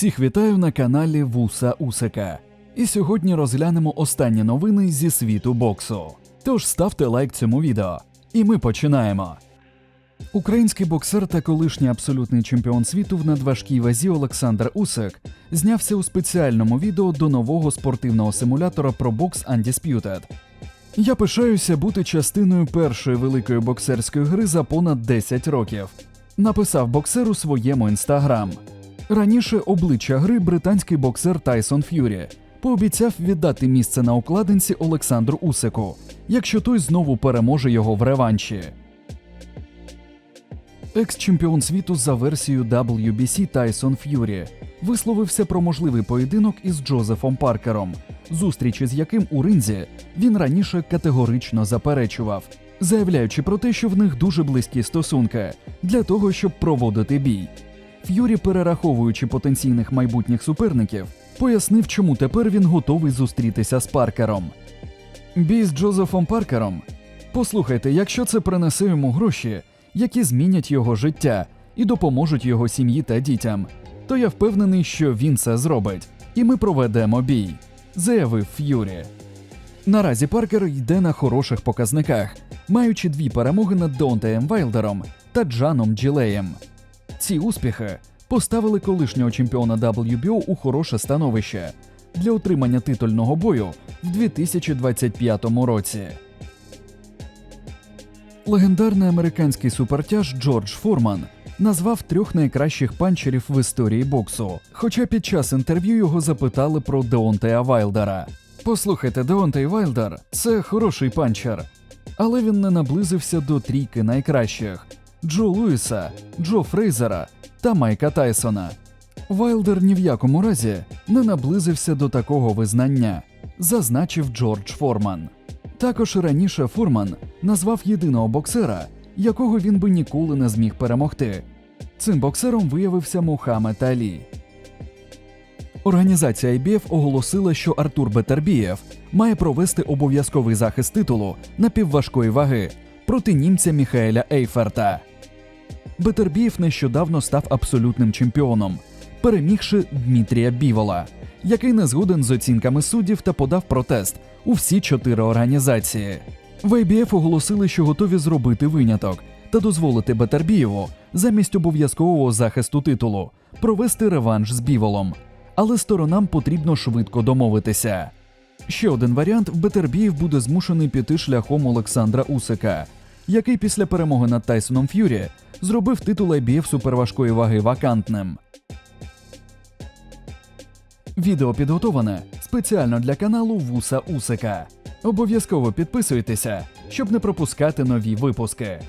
Всіх вітаю на каналі Вуса Усика. І сьогодні розглянемо останні новини зі світу боксу. Тож ставте лайк цьому відео. І ми починаємо. Український боксер та колишній абсолютний чемпіон світу в надважкій вазі Олександр Усик знявся у спеціальному відео до нового спортивного симулятора про бокс Undisputed. Я пишаюся бути частиною першої великої боксерської гри за понад 10 років. Написав боксер у своєму інстаграм. Раніше обличчя гри британський боксер Тайсон Ф'юрі пообіцяв віддати місце на укладинці Олександру Усику, якщо той знову переможе його в реванші. Екс-чемпіон світу за версією WBC Тайсон Ф'юрі висловився про можливий поєдинок із Джозефом Паркером, зустрічі з яким у ринзі він раніше категорично заперечував, заявляючи про те, що в них дуже близькі стосунки для того, щоб проводити бій. Ф'юрі, перераховуючи потенційних майбутніх суперників, пояснив, чому тепер він готовий зустрітися з Паркером. Бій з Джозефом Паркером. Послухайте, якщо це принесе йому гроші, які змінять його життя і допоможуть його сім'ї та дітям, то я впевнений, що він це зробить, і ми проведемо бій, заявив Ф'юрі. Наразі Паркер йде на хороших показниках, маючи дві перемоги над Донтеєм Вайлдером та Джаном Джилеєм. Ці успіхи поставили колишнього чемпіона WBO у хороше становище для отримання титульного бою в 2025 році. Легендарний американський супертяж Джордж Фурман назвав трьох найкращих панчерів в історії боксу. Хоча під час інтерв'ю його запитали про Деонтея Вайлдера. Послухайте, Деонтей Вайлдер це хороший панчер, але він не наблизився до трійки найкращих Джо Луїса, Джо Фрейзера та Майка Тайсона. Вайлдер ні в якому разі не наблизився до такого визнання, зазначив Джордж Форман. Також раніше Фурман назвав єдиного боксера, якого він би ніколи не зміг перемогти. Цим боксером виявився Мухаммед Алі. Організація IBF оголосила, що Артур Бетербієв має провести обов'язковий захист титулу напівважкої ваги проти німця Міхаеля Ейферта. Бетербієв нещодавно став абсолютним чемпіоном, перемігши Дмитрія Бівола, який не згоден з оцінками суддів та подав протест у всі чотири організації. В IBF оголосили, що готові зробити виняток та дозволити Бетербієву замість обов'язкового захисту титулу провести реванш з Біволом, але сторонам потрібно швидко домовитися. Ще один варіант Бетербієв буде змушений піти шляхом Олександра Усика, який після перемоги над Тайсоном Ф'юрі зробив титул IBF суперважкої ваги вакантним. Відео підготоване спеціально для каналу Вуса Усика. Обов'язково підписуйтеся, щоб не пропускати нові випуски.